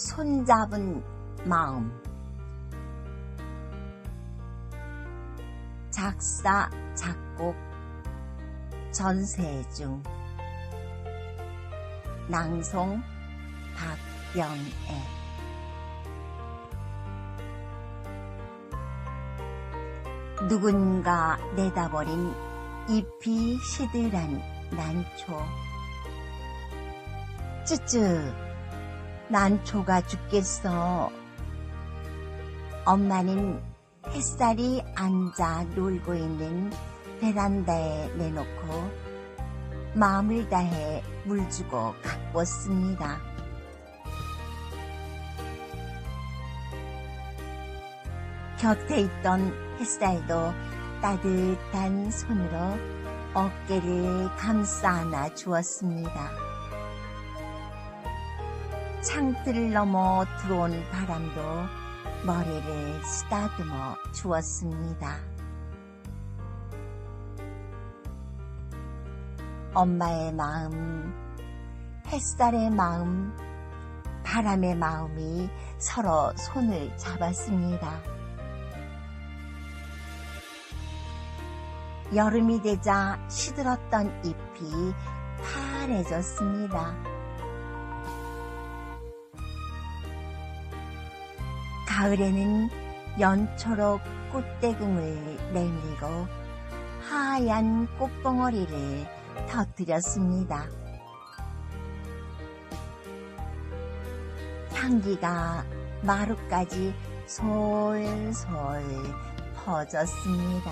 손잡은 마음. 작사 작곡 전세중. 낭송 박영애. 누군가 내다버린 잎이 시들한 난초. 쯔쯔 난초가 죽겠어 엄마는 햇살이 앉아 놀고 있는 베란다에 내놓고 마음을 다해 물 주고 가꿨습니다. 곁에 있던 햇살도 따뜻한 손으로 어깨를 감싸 안아 주었습니다. 창틀을 넘어 들어온 바람도 머리를 쓰다듬어 주었습니다. 엄마의 마음, 햇살의 마음, 바람의 마음이 서로 손을 잡았습니다. 여름이 되자 시들었던 잎이 파래졌습니다. 가을에는 연초록 꽃대궁을 내밀고 하얀 꽃봉오리를 터뜨렸습니다. 향기가 마루까지 솔솔 퍼졌습니다.